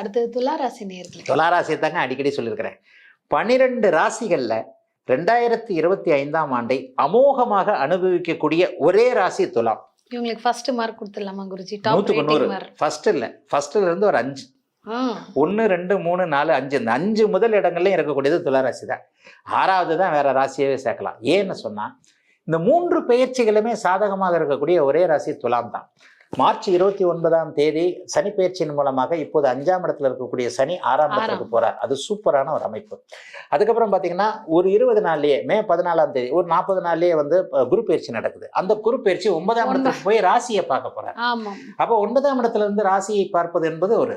அடுத்தது துலா ராசி நேயர்களே. துளாராசியை தாங்க அடிக்கடி சொல்லியிருக்கிறேன். பன்னிரெண்டு ராசிகள்ல ரெண்டாயிரத்தி இருபத்தி ஐந்தாம் ஆண்டை அமோகமாக அனுபவிக்கக்கூடிய ஒரே ராசி துலாம். இவங்களுக்கு ஃபர்ஸ்ட் மார்க் கொடுத்துடலாமா குருஜி? டாப் நூற்றுக்கு நூறு. ரேட்டிங் மார்க் ஃபர்ஸ்ட் இல்லை. ஃபர்ஸ்ட்ல இருந்து ஒரு அஞ்சு. ஒன்று ரெண்டு மூணு நாலு அஞ்சு. இந்த அஞ்சு முதல் இடங்கள்லையும் இருக்கக்கூடியது துளாராசி தான். ஆறாவது தான் வேற ராசியவே சேர்க்கலாம். ஏன்னு சொன்னா இந்த மூன்று பெயர்ச்சிகளுமே சாதகமாக இருக்கக்கூடிய ஒரே ராசி துலாம் தான். மார்ச் இருபத்தி ஒன்பதாம் தேதி சனி பெயர்ச்சியின் மூலமாக இப்போது அஞ்சாம் இடத்துல இருக்கக்கூடிய சனி ஆறாம் இடத்துக்கு. போறார். அது சூப்பரான ஒரு அமைப்பு. அதுக்கப்புறம் பாத்தீங்கன்னா ஒரு இருபது நாள்லயே மே பதினாலாம் தேதி ஒரு நாற்பது நாள்லயே வந்து குரு பயிற்சி நடக்குது. அந்த குரு பயிற்சி ஒன்பதாம் ஒன்பது. இடத்துக்கு போய் ராசியை பார்க்க போறார். அப்போ ஒன்பதாம் இடத்துல இருந்து ராசியை பார்ப்பது என்பது ஒரு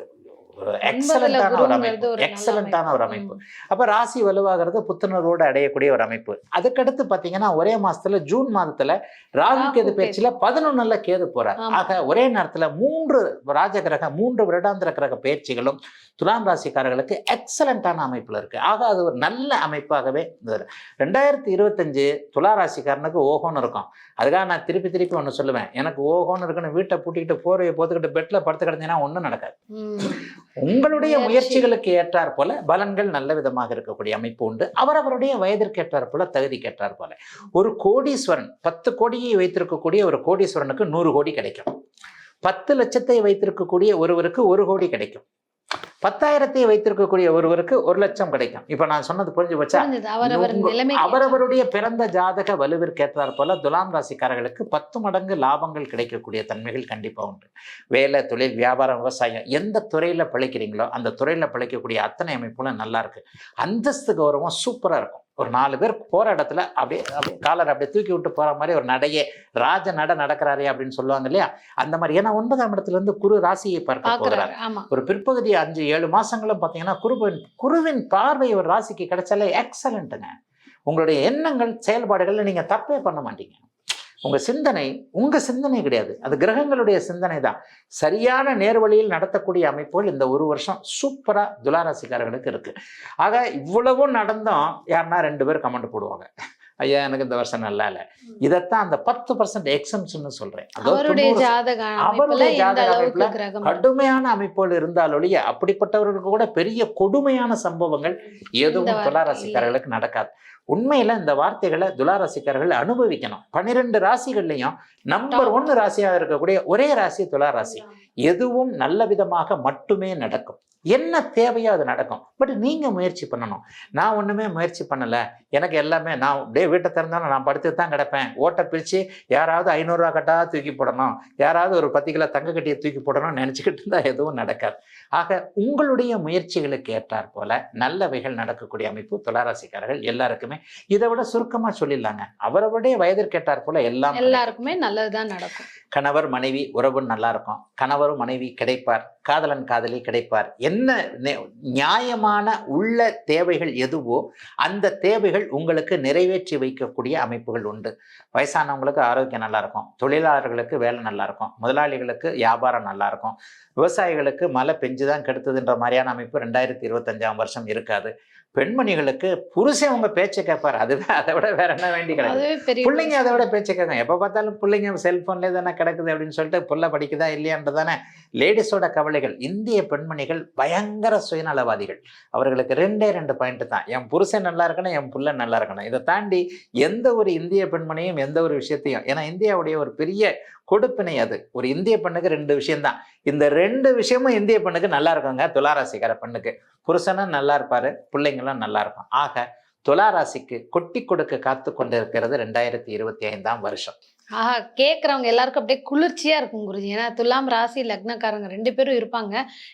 எக்ஸலண்டான ஒரு அமைப்பு. எக்ஸலண்டான ஒரு அமைப்பு. அப்ப ராசி வலுவாகிறது புத்துணர்வோடு அடையக்கூடிய ஒரு அமைப்பு. அதுக்கடுத்து பாத்தீங்கன்னா ஒரே மாசத்துல ஜூன் மாதத்துல ராகு கேது. பேச்சுல பதினொன்னுல கேது போறார். ஆக ஒரே நேரத்துல மூன்று ராஜ கிரக மூன்று வருடாந்திர கிரக பயிற்சிகளும் துலாம் ராசிக்காரர்களுக்கு எக்ஸலண்டான அமைப்புல இருக்கு. ஆக அது ஒரு நல்ல அமைப்பாகவே ரெண்டாயிரத்தி இருபத்தஞ்சு துலா ராசிக்காரனுக்கு ஓஹோன்னு இருக்கும். அதுக்காக நான் திருப்பி திருப்பி ஒன்று சொல்லுவேன். எனக்கு ஓஹோன்னு இருக்குன்னு வீட்டை பூட்டிக்கிட்டு போர்வையை போத்துக்கிட்டு பெட்ல படுத்து கிடந்தீங்கன்னா ஒன்றும் நடக்காது. உங்களுடைய முயற்சி. முயற்சிகளுக்கு ஏற்றாற் போல பலன்கள் நல்ல விதமாக இருக்கக்கூடிய அமைப்பு உண்டு. அவரவருடைய வயதிற்கு ஏற்றாற் போல தகுதிக்கு ஏற்றாற் போல. ஒரு கோடீஸ்வரன் பத்து கோடியை வைத்திருக்கக்கூடிய ஒரு கோடீஸ்வரனுக்கு நூறு கோடி கிடைக்கும். பத்து லட்சத்தை வைத்திருக்கக்கூடிய ஒருவருக்கு ஒரு கோடி கிடைக்கும். பத்தாயிரத்தை வைத்திருக்கக்கூடிய ஒருவருக்கு ஒரு லட்சம் கிடைக்கும். இப்ப நான் சொன்னது புரிஞ்சு நிலைமை அவரவருடைய பிறந்த ஜாதக வலுவிற்கேற்றாற் போல துலாம் ராசிக்காரர்களுக்கு பத்து மடங்கு லாபங்கள் கிடைக்கக்கூடிய தன்மைகள் கண்டிப்பா உண்டு. வேலை தொழில் வியாபாரம் விவசாயம் எந்த துறையில பிழைக்கிறீங்களோ அந்த துறையில பிழைக்கக்கூடிய அத்தனை அமைப்புகளும் நல்லா இருக்கு. அந்தஸ்து கௌரவம் சூப்பரா இருக்கும். ஒரு நாலு பேர் போற இடத்துல அப்படியே அப்படியே காலர் அப்படியே தூக்கி விட்டு போற மாதிரி ஒரு நடையே ராஜ நட நடக்கிறாரே அப்படின்னு சொல்லுவாங்க இல்லையா? அந்த மாதிரி. ஏன்னா ஒன்பதாம் இடத்துல இருந்து குரு ராசியை பார்க்க போகிறார் ஒரு பிற்பகுதி அஞ்சு ஏழு மாசங்களும் பார்த்தீங்கன்னா குருவின் குருவின் பார்வை ஒரு ராசிக்கு கிடைச்சாலே எக்ஸலண்ட்டுங்க உங்களுடைய எண்ணங்கள் செயல்பாடுகள்ல நீங்க தப்பே பண்ண மாட்டீங்க. உங்கள் சிந்தனை உங்கள் சிந்தனை கிடையாது. அது கிரகங்களுடைய சிந்தனை தான். சரியான நேர்வழியில் நடத்தக்கூடிய அமைப்புகள் இந்த ஒரு வருஷம் சூப்பராக துளாராசிக்காரர்களுக்கு இருக்குது ஆக இவ்வளவும் நடந்தோம் யாருன்னா ரெண்டு பேர் கமெண்ட் போடுவாங்க. ஐயா எனக்கு இந்த வருஷம் நல்லா இல்லை. இதைத்தான் அந்த பத்து பர்சன்ட் எக்ஸம்ஷன் சொல்றேன். அவருடைய 90% ஜாதக அமைப்புல அவருடைய எந்த ஜாதக அளவுக்கு அமைப்புல கிரகம். கடுமையான அமைப்புகள் இருந்தாலொழிய அப்படிப்பட்டவர்களுக்கு கூட பெரிய கொடுமையான சம்பவங்கள் எதுவும் துளாராசிக்காரர்களுக்கு நடக்காது. உண்மையில இந்த வார்த்தைகளை துளாராசிக்காரர்கள் அனுபவிக்கணும். பன்னிரெண்டு ராசிகள்லையும் நம்பர். ஒன்னு ராசியாக இருக்கக்கூடிய ஒரே ராசி துளாராசி எதுவும் நல்ல விதமாக மட்டுமே நடக்கும். என்ன தேவையோ அது நடக்கும். பட் நீங்க முயற்சி பண்ணணும். நான் ஒண்ணுமே முயற்சி பண்ணல. எனக்கு எல்லாமே நான் டே வீட்டை திறந்தாலும் நான் படுத்து தான் கிடப்பேன். ஓட்டை பிரிச்சு யாராவது ஐநூறுரூவா கட்டா தூக்கி போடணும். யாராவது ஒரு பத்து கிலோ தங்க கட்டியை தூக்கி போடணும்னு நினச்சிக்கிட்டு இருந்தால் எதுவும் நடக்காது. ஆக உங்களுடைய முயற்சிகளுக்கு ஏற்றாற் போல நல்லவைகள் நடக்கக்கூடிய அமைப்பு துளாராசிக்காரர்கள் எல்லாருக்குமே இதை விட சுருக்கமாக சொல்லிடலாங்க. அவரவருடைய வயதிற்கு ஏற்றாற் போல எல்லாம். எல்லாருக்குமே நல்லதுதான் நடக்கும். கணவர் மனைவி உறவு நல்லா இருக்கும். கணவரும் மனைவி கிடைப்பார் காதலன் காதலி கிடைப்பார். என்ன நியாயமான உள்ள தேவைகள் எதுவோ அந்த தேவைகள் உங்களுக்கு நிறைவேற்றி வைக்கக்கூடிய அமைப்புகள் உண்டு. வயசானவங்களுக்கு ஆரோக்கியம் நல்லா இருக்கும் தொழிலாளர்களுக்கு வேலை நல்லா இருக்கும் முதலாளிகளுக்கு வியாபாரம் நல்லா இருக்கும் விவசாயிகளுக்கு மழை பெஞ்சு தான் கெடுத்ததுன்ற மாதிரியான அமைப்பு ரெண்டாயிரத்தி இருபத்தஞ்சாம் வருஷம் இருக்காது. பெண்மணிகளுக்கு புருஷன் உங்க பேச்சை கேட்பார் அதுவே அதை விட வேற என்ன வேண்டி பெரிய பிள்ளைங்க அதை விட பேச்சு கேட்கும் எப்போ பார்த்தாலும் பிள்ளைங்க செல்ஃபோன்லேயே தானே கிடக்குது அப்படின்னு சொல்லிட்டு புள்ள படிக்குதா இல்லையான்றதானே லேடிஸோட கவலைகள் இந்திய பெண்மணிகள் பயங்கர சுயநலவாதிகள். அவர்களுக்கு ரெண்டே ரெண்டு பாயிண்ட் தான். என் புருஷன் நல்லா இருக்கணும் என் புள்ள நல்லா இருக்கணும். இதை தாண்டி எந்த ஒரு இந்திய பெண்மணியும் எந்த ஒரு விஷயத்தையும் ஏன்னா இந்தியாவுடைய ஒரு பெரிய கொடுப்பினை அது. ஒரு இந்திய பெண்ணுக்கு ரெண்டு விஷயம்தான். இந்த ரெண்டு விஷயமும் இந்திய பெண்ணுக்கு நல்லா இருக்குங்க துளாராசிக்கார பெண்ணுக்கு. புருஷனும் நல்லா இருப்பாரு பிள்ளைங்களும் நல்லா இருக்கும். ஆக துளாராசிக்கு கொட்டி கொடுக்க காத்து கொண்டிருக்கிறது ரெண்டாயிரத்தி இருபத்தி ஐந்தாம் வருஷம். ஆஹா கேட்குறவங்க எல்லாருக்கும் அப்படியே குளிர்ச்சியா இருக்கும் குருஜி. ஏன்னா துலாம் ராசி லக்னக்காரங்க ரெண்டு பேரும் இருப்பாங்க.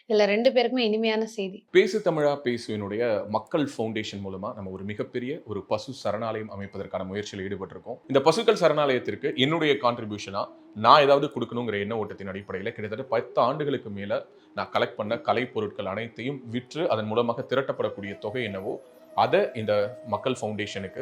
இதுல ரெண்டு பேருக்குமே இனிமையான செய்தி. பேசு தமிழா பேசுவினுடைய மக்கள் ஃபவுண்டேஷன் மூலமா நம்ம ஒரு மிகப்பெரிய ஒரு பசு சரணாலயம் அமைப்பதற்கான முயற்சியில் ஈடுபட்டிருக்கோம். இந்த பசுக்கள் சரணாலயத்திற்கு என்னுடைய கான்ட்ரிபியூஷனா நான் ஏதாவது கொடுக்கணுங்கிற எண்ண ஓட்டத்தின் அடிப்படையில் கிட்டத்தட்ட பத்து ஆண்டுகளுக்கு மேல நான் கலெக்ட் பண்ண கலை பொருட்கள் அனைத்தையும் விற்று அதன் மூலமாக திரட்டப்படக்கூடிய தொகை என்னவோ அதை இந்த மக்கள் ஃபவுண்டேஷனுக்கு